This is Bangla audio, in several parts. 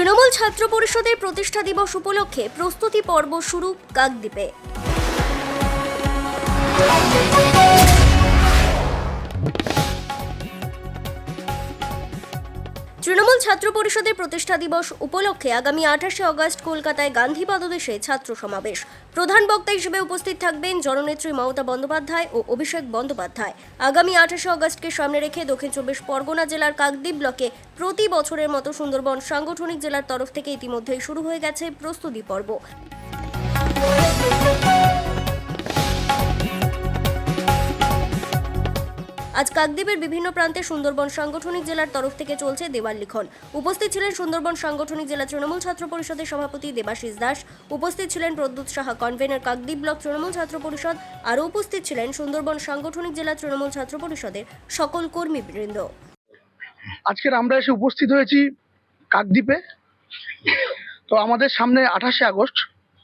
তৃণমূল ছাত্র পরিষদের প্রতিষ্ঠা দিবস উপলক্ষে প্রস্তুতি পর্ব শুরু কাকদ্বীপে। তৃণমূল ছাত্র পরিষদের প্রতিষ্ঠা দিবস উপলক্ষে আগামী আঠাশে অগস্ট কলকাতায় গান্ধী পাদদেশে ছাত্র সমাবেশ। প্রধান বক্তা হিসেবে উপস্থিত থাকবেন জননেত্রী মমতা বন্দ্যোপাধ্যায় ও অভিষেক বন্দ্যোপাধ্যায়। আগামী আঠাশে অগস্টকে সামনে রেখে দক্ষিণ চব্বিশ পরগনা জেলার কাকদ্বীপ ব্লকে প্রতি বছরের মতো সুন্দরবন সাংগঠনিক জেলার তরফ থেকে ইতিমধ্যেই শুরু হয়ে গেছে প্রস্তুতি পর্ব। আজ কাকদ্বীপের বিভিন্ন প্রান্তে সুন্দরবন সাংগঠনিক জেলার তরফ থেকে চলছে দেওয়াল লিখন। উপস্থিত ছিলেন সুন্দরবন সাংগঠনিক জেলা তৃণমূল ছাত্র পরিষদের সভাপতি দেবাশিস দাস, উপস্থিত ছিলেন প্রদ্যুৎ সাহা কনভেনর কাকদ্বীপ ব্লক তৃণমূল ছাত্র পরিষদ, আরও উপস্থিত ছিলেন সুন্দরবন সাংগঠনিক জেলা তৃণমূল ছাত্র পরিষদের সকল কর্মীবৃন্দ। আজকের আমরা এসে উপস্থিত হয়েছি কাকদ্বীপে। তো আমাদের সামনে আঠাশে আগস্ট,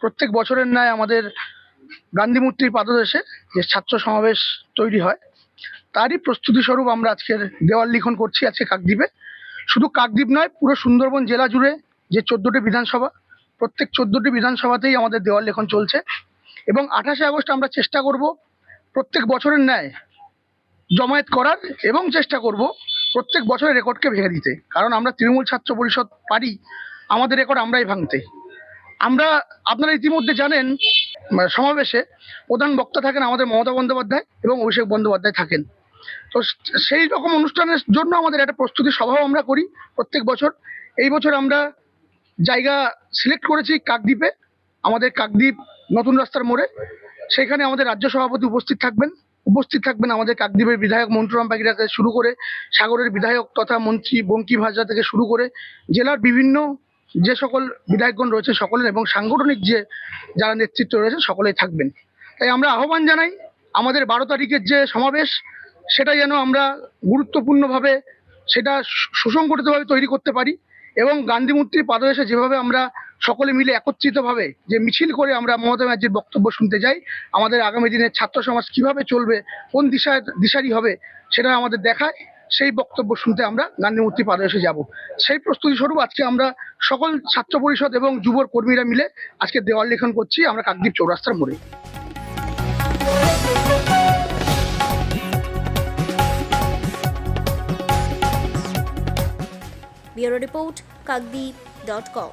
প্রত্যেক বছরের ন্যায় আমাদের গান্ধী মূর্তির পাদদেশে যে ছাত্র সমাবেশ তৈরি হয় তারই প্রস্তুতি স্বরূপ আমরা আজকের দেওয়াল লিখন করছি, আজকে কাকদ্বীপে। শুধু কাকদ্বীপ নয়, পুরো সুন্দরবন জেলা জুড়ে যে চোদ্দোটি বিধানসভা, প্রত্যেক চোদ্দোটি বিধানসভাতেই আমাদের দেওয়াল লেখন চলছে। এবং আঠাশে আগস্ট আমরা চেষ্টা করব প্রত্যেক বছরের ন্যায় জমায়েত করার এবং চেষ্টা করব প্রত্যেক বছরের রেকর্ডকে ভেঙে দিতে। কারণ আমরা তৃণমূল ছাত্র পরিষদ পারি, আমাদের রেকর্ড আমরাই ভাঙতে। আমরা, আপনারা ইতিমধ্যে জানেন সমাবেশে প্রধান বক্তা থাকেন আমাদের মমতা বন্দ্যোপাধ্যায় এবং অভিষেক বন্দ্যোপাধ্যায় থাকেন। তো সেই রকম অনুষ্ঠানের জন্য আমাদের একটা প্রস্তুতি সভাও আমরা করি প্রত্যেক বছর। এই বছর আমরা জায়গা সিলেক্ট করেছি কাকদ্বীপে, আমাদের কাকদ্বীপ নতুন রাস্তার মোড়ে। সেখানে আমাদের রাজ্য সভাপতি উপস্থিত থাকবেন। উপস্থিত থাকবেন আমাদের কাকদ্বীপের বিধায়ক মন্টুরাম পাখিরা থেকে শুরু করে সাগরের বিধায়ক তথা মন্ত্রী বঙ্কিম ভাজরা থেকে শুরু করে জেলার বিভিন্ন যে সকল বিধায়কগণ রয়েছে সকলের এবং সাংগঠনিক যে যারা নেতৃত্ব রয়েছে সকলেই থাকবেন। তাই আমরা আহ্বান জানাই, আমাদের বারো তারিখের যে সমাবেশ সেটা যেন আমরা গুরুত্বপূর্ণভাবে সেটা সুসংগঠিতভাবে তৈরি করতে পারি এবং গান্ধী মূর্তির পাদদেশে যেভাবে আমরা সকলে মিলে একত্রিতভাবে যে মিছিল করে আমরা মমতা ব্যানার্জির বক্তব্য শুনতে যাই, আমাদের আগামী দিনের ছাত্র সমাজ কীভাবে চলবে, কোন দিশায় দিশারি হবে, সেটা আমাদের দেখায়। সেই বক্তব্য শুনতে আমরা গান্ধী মূর্তি পাদদেশে যাব। সেই প্রস্তুতি স্বরূপ আজকে আমরা সকল ছাত্র পরিষদ এবং যুবর কর্মীরা মিলে আজকে দেওয়াল লেখন করছি। আমরা কাকদ্বীপ চৌরাস্তার মোড়ে। Bureau report, Kakdwip dot com.